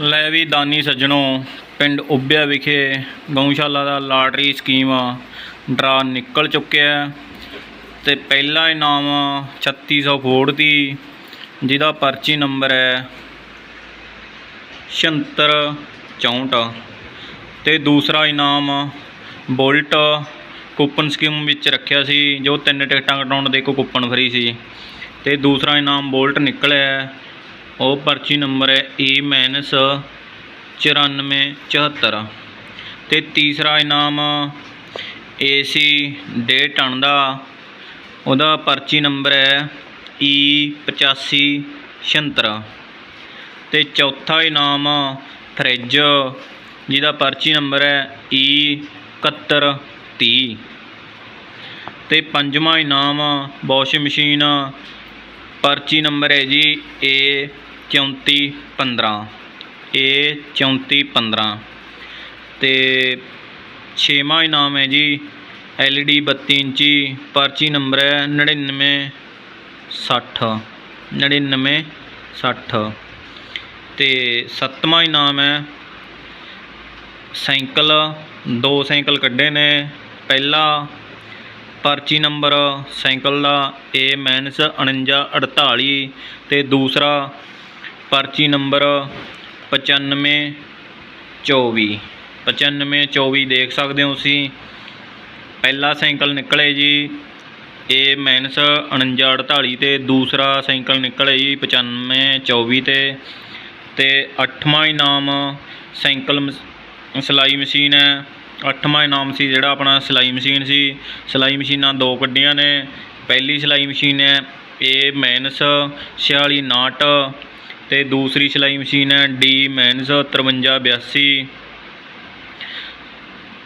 ਲੈ ਵੀ ਦਾਨੀ ਸੱਜਣੋ, ਪਿੰਡ ਉੱਭਿਆ ਵਿਖੇ ਗਊਸ਼ਾਲਾ ਦਾ ਲਾਟਰੀ ਸਕੀਮ ਡਰਾ ਨਿਕਲ ਚੁੱਕਿਆ ਹੈ ਤੇ ਪਹਿਲਾ ਇਨਾਮ 3600 ਫੋੜ ਦੀ ਜਿਹਦਾ ਪਰਚੀ ਨੰਬਰ ਹੈ 7664 ਤੇ ਦੂਸਰਾ ਇਨਾਮ ਬੋਲਟ ਕੂਪਨ ਸਕੀਮ ਵਿੱਚ ਰੱਖਿਆ ਸੀ, ਜੋ ਤਿੰਨ ਟਿਕਟਾਂ ਕਟਾਉਣ ਦੇ ਇੱਕ ਕੂਪਨ ਫਰੀ ਸੀ ਤੇ ਦੂਸਰਾ ਇਨਾਮ ਬੋਲਟ ਨਿਕਲਿਆ ਉਹ ਪਰਚੀ ਨੰਬਰ ਹੈ ਈ ਮਾਈਨਸ 9474 ਤੇ ਤੀਸਰਾ ਇਨਾਮ ਏਸੀ ਡੇ ਟਨ ਦਾ। ਉਹਦਾ ਪਰਚੀ ਨੰਬਰ ਹੈ ਈ 8576 ਤੇ ਚੌਥਾ ਇਨਾਮ ਫਰਿੱਜ, ਜਿਹਦਾ ਪਰਚੀ ਨੰਬਰ ਹੈ ਈ 7130 ਤੇ ਪੰਜਵਾਂ ਇਨਾਮ ਵਾਸ਼ਿੰਗ ਮਸ਼ੀਨ, ਪਰਚੀ ਨੰਬਰ ਹੈ ਜੀ ਏ 3415 ਏ 3415 ਤੇ ਛੇਵਾਂ ਇਨਾਮ ਹੈ ਜੀ ਐਲਈਡੀ 32 ਇੰਚੀ, ਪਰਚੀ ਨੰਬਰ ਹੈ 9960 9960 ਤੇ ਸੱਤਵਾਂ ਇਨਾਮ ਹੈ ਸਾਈਕਲ, ਦੋ ਸਾਈਕਲ ਕੱਢੇ ਨੇ। ਪਹਿਲਾ ਪਰਚੀ ਨੰਬਰ ਸਾਈਕਲ ਦਾ ਏ ਮਾਈਨਸ 4948 ਤੇ ਦੂਸਰਾ ਪਰਚੀ ਨੰਬਰ 9524 9524 ਦੇਖ ਸਕਦੇ ਹੋ ਤੁਸੀਂ। ਪਹਿਲਾ ਸਾਈਕਲ ਨਿਕਲੇ ਜੀ। ਏ ਮਾਈਨਸ 4948 ਤੇ ਦੂਸਰਾ ਸਾਈਕਲ ਨਿਕਲੇ ਜੀ 9524 ਤੇ। ਤੇ ਅੱਠਵਾਂ ਇਨਾਮ ਸਾਈਕਲ ਮਸ- ਸਿਲਾਈ ਮਸ਼ੀਨ ਹੈ। ਅੱਠਵਾਂ ਇਨਾਮ ਸੀ ਜਿਹੜਾ ਆਪਣਾ ਸਿਲਾਈ ਮਸ਼ੀਨ ਸੀ। ਸਿਲਾਈ ਮਸ਼ੀਨਾਂ ਦੋ ਕੱਢੀਆਂ ਨੇ। ਪਹਿਲੀ ਸਿਲਾਈ ਮਸ਼ੀਨ ਹੈ ਏ ਮਾਈਨਸ 4659 ਤੇ ਦੂਸਰੀ ਸਿਲਾਈ ਮਸ਼ੀਨ ਹੈ ਡੀ ਮਾਈਨਸ 5382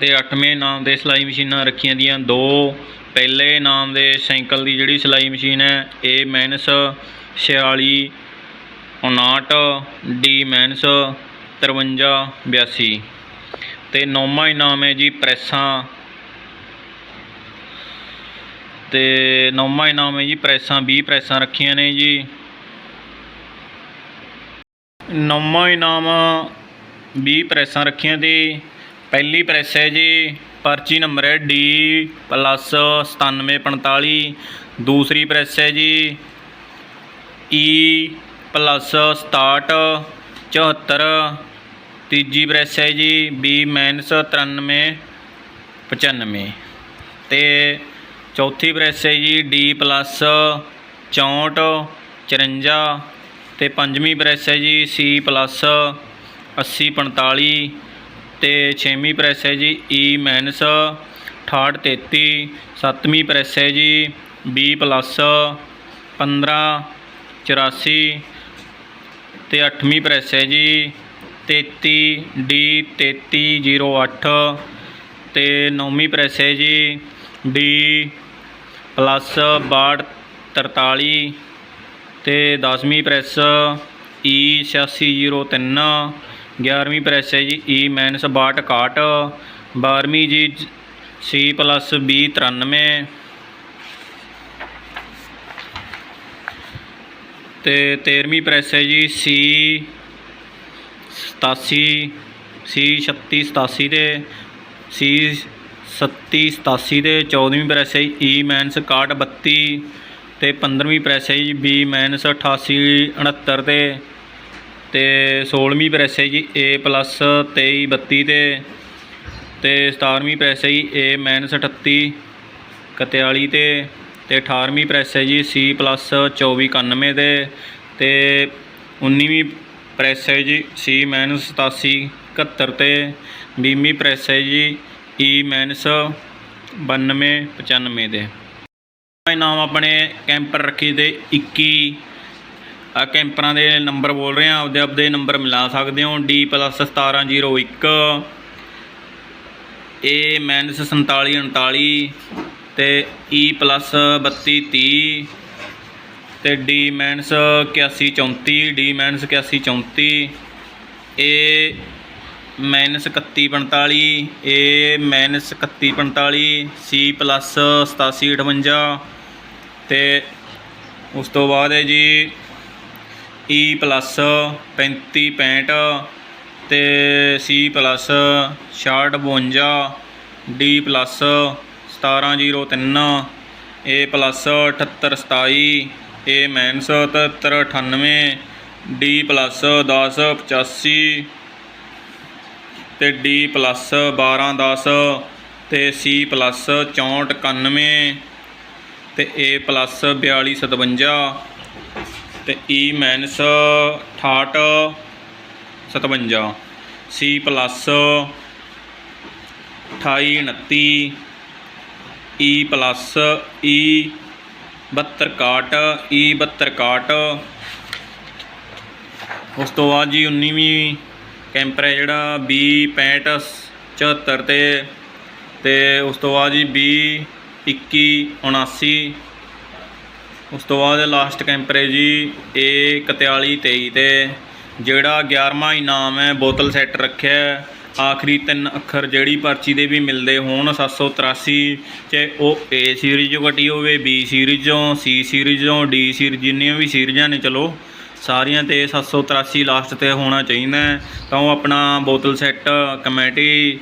ਤੇ ਅੱਠਵੇਂ ਨਾਮ ਦੇ ਸਿਲਾਈ ਮਸ਼ੀਨਾਂ ਰੱਖੀਆਂ ਦੀਆਂ ਦੋ। ਪਹਿਲੇ ਨਾਮ ਦੇ ਸਾਈਕਲ ਦੀ ਜਿਹੜੀ ਸਿਲਾਈ ਮਸ਼ੀਨ ਹੈ ਏ ਮੈਨਸ 46 59 ਡੀ ਮਾਈਨਸ 5382 ਤੇ ਨੌਵਾਂ ਇਨਾਮ ਹੈ ਜੀ ਪ੍ਰੈਸਾਂ। ਤੇ ਨੌਵਾਂ ਇਨਾਮ ਹੈ ਜੀ ਪ੍ਰੈਸਾਂ 20 ਪ੍ਰੈਸਾਂ ਰੱਖੀਆਂ ਨੇ ਜੀ। ਨੌਵਾਂ ਇਨਾਮ 20 ਪ੍ਰੈਸਾਂ ਰੱਖੀਆਂ ਤੇ ਪਹਿਲੀ ਪ੍ਰੈਸ ਹੈ ਜੀ, ਪਰਚੀ ਨੰਬਰ ਹੈ ਡੀ ਪਲੱਸ 9745 ਦੂਸਰੀ ਪ੍ਰੈਸ ਹੈ ਜੀ ਈ ਪਲੱਸ 67 74 ਤੀਜੀ ਪ੍ਰੈਸ ਹੈ ਜੀ ਬੀ ਮਾਈਨਸ 93 95 ਤੇ ਚੌਥੀ ਪ੍ਰੈਸ ਹੈ ਜੀ ਡੀ ਪਲੱਸ 64 54 ਤੇ ਪੰਜਵੀਂ ਪ੍ਰੈਸ ਹੈ ਜੀ ਸੀ ਪਲੱਸ 80 45 ਤੇ ਛੇਵੀਂ ਪ੍ਰੈਸ ਹੈ ਜੀ ਈ ਮਾਈਨਸ 68 33 ਸੱਤਵੀਂ ਪ੍ਰੈਸ ਹੈ ਜੀ ਬੀ ਪਲੱਸ 15 84 ਤੇ ਅੱਠਵੀਂ ਪ੍ਰੈਸ ਹੈ ਜੀ 33 ਡੀ 3308 ਤੇ ਨੌਵੀਂ ਪ੍ਰੈਸ ਹੈ ਜੀ ਡੀ ਪਲੱਸ 62 43 ਤੇ 10ਵੀਂ ਪ੍ਰੈਸ ਈ 8603 11ਵੀਂ ਪ੍ਰੈਸ ਹੈ ਜੀ ਈ ਮਾਈਨਸ 62 61 12ਵੀਂ ਜੀ ਸੀ ਪਲੱਸ 20 93 ਤੇ 13ਵੀਂ ਪ੍ਰੈਸ ਹੈ ਜੀ ਸੀ 87 ਸੀ 36 87 ਤੇ ਸੀ 37 87 ਤੇ 14ਵੀਂ ਪ੍ਰੈਸ ਹੈ ਈ ਮਾਈਨਸ 61 32 ਤੇ 15ਵੀਂ ਪ੍ਰੈਸ ਹੈ ਜੀ ਬੀ ਮਾਈਨਸ 88 69 ਤੇ ਤੇ 16ਵੀਂ ਪ੍ਰੈਸ ਹੈ ਜੀ ਏ ਪਲੱਸ 23 32 ਤੇ ਤੇ 17ਵੀਂ ਪ੍ਰੈਸ ਹੈ ਜੀ ਏ ਮਾਈਨਸ 38 41 ਤੇ ਤੇ 18ਵੀਂ ਪ੍ਰੈਸ ਹੈ ਜੀ ਸੀ ਪਲੱਸ 24 91 ਤੇ ਤੇ 19ਵੀਂ ਪ੍ਰੈਸ ਹੈ ਜੀ ਸੀ ਮਾਈਨਸ 87 71 ਤੇ 20ਵੀਂ ਪ੍ਰੈਸ ਹੈ ਜੀ ਈ ਮਾਈਨਸ 92 95 ਤੇ। ਨਾਮ ਆਪਣੇ ਕੈਂਪਰ ਰੱਖੀ ਤੇ 21 ਆ ਕੈਂਪਰਾਂ ਦੇ ਨੰਬਰ ਬੋਲ ਰਹੇ ਆ ਆਪਦੇ ਆਪਦੇ ਨੰਬਰ ਮਿਲਾ ਸਕਦੇ ਹੋ ਡੀ ਪਲੱਸ 1701 ਏ ਮਾਈਨਸ 4739 ਤੇ ਈ ਪਲੱਸ 3230 ਤੇ D minus 8134 D minus 8134 A minus 3145 A minus 3145 C plus 8758 ਤੇ ਉਸ ਤੋਂ ਬਾਅਦ ਹੈ ਜੀ ਈ ਪਲੱਸ 35 65 ਤੇ C plus 6652 D plus 1703 A plus 7827 A minus 7398 D plus 1085 ਤੇ ਡੀ ਪਲੱਸ 1210 ਤੇ ਸੀ ਪਲੱਸ 6491 ਤੇ ਏ ਪਲੱਸ 4257 ਤੇ E minus 68 57 C plus 28 29 E plus E 72 61 E 72 61 ਉਸ ਤੋਂ ਬਾਅਦ ਜੀ 19ਵੀਂ ਕੈਂਪਰ ਹੈ ਜਿਹੜਾ 20 65 74 ਤੇ ਤੇ ਉਸ ਤੋਂ ਬਾਅਦ ਜੀ 20 21 79 ਉਸ ਤੋਂ ਬਾਅਦ ਲਾਸਟ ਕੈਂਪਰ ਹੈ ਜੀ, A 41 23 ਤੇ, ਜਿਹੜਾ 11ਵਾਂ ਇਨਾਮ ਹੈ, ਬੋਤਲ ਸੈੱਟ ਰੱਖਿਆ ਆਖਰੀ ਤਿੰਨ ਅੱਖਰ ਜਿਹੜੀ ਪਰਚੀ ਦੇ ਵੀ ਮਿਲਦੇ ਹੋਣ 783 ਚਾਹੇ ਉਹ A ਸੀਰੀਜ਼ ਚੋਂ ਕੱਟੀ ਹੋਵੇ, B ਸੀਰੀਜ਼ ਚੋਂ C ਸੀਰੀਜ਼ ਚੋਂ D ਸੀਰੀਜ਼, ਜਿੰਨੀਆਂ ਵੀ ਸੀਰੀਜ਼ਾਂ ਨੇ, ਚਲੋ, ਸਾਰੀਆਂ ਤੇ 783 ਲਾਸਟ ਤੇ ਹੋਣਾ ਚਾਹੀਦਾ ਤਾਂ ਉਹ ਆਪਣਾ ਬੋਤਲ ਸੈੱਟ, ਕਮੇਟੀ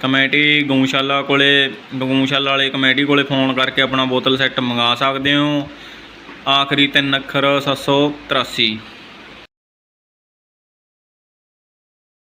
ਕਮੇਟੀ ਗਊਸ਼ਾਲਾ ਕੋਲੇ, ਗਊਸ਼ਾਲਾ ਵਾਲੇ ਕਮੇਟੀ ਕੋਲੇ ਫੋਨ ਕਰਕੇ ਆਪਣਾ ਬੋਤਲ ਸੈੱਟ ਮੰਗਾ ਸਕਦੇ ਹੋ। ਆਖਰੀ ਤਿੰਨ ਅੱਖਰ 783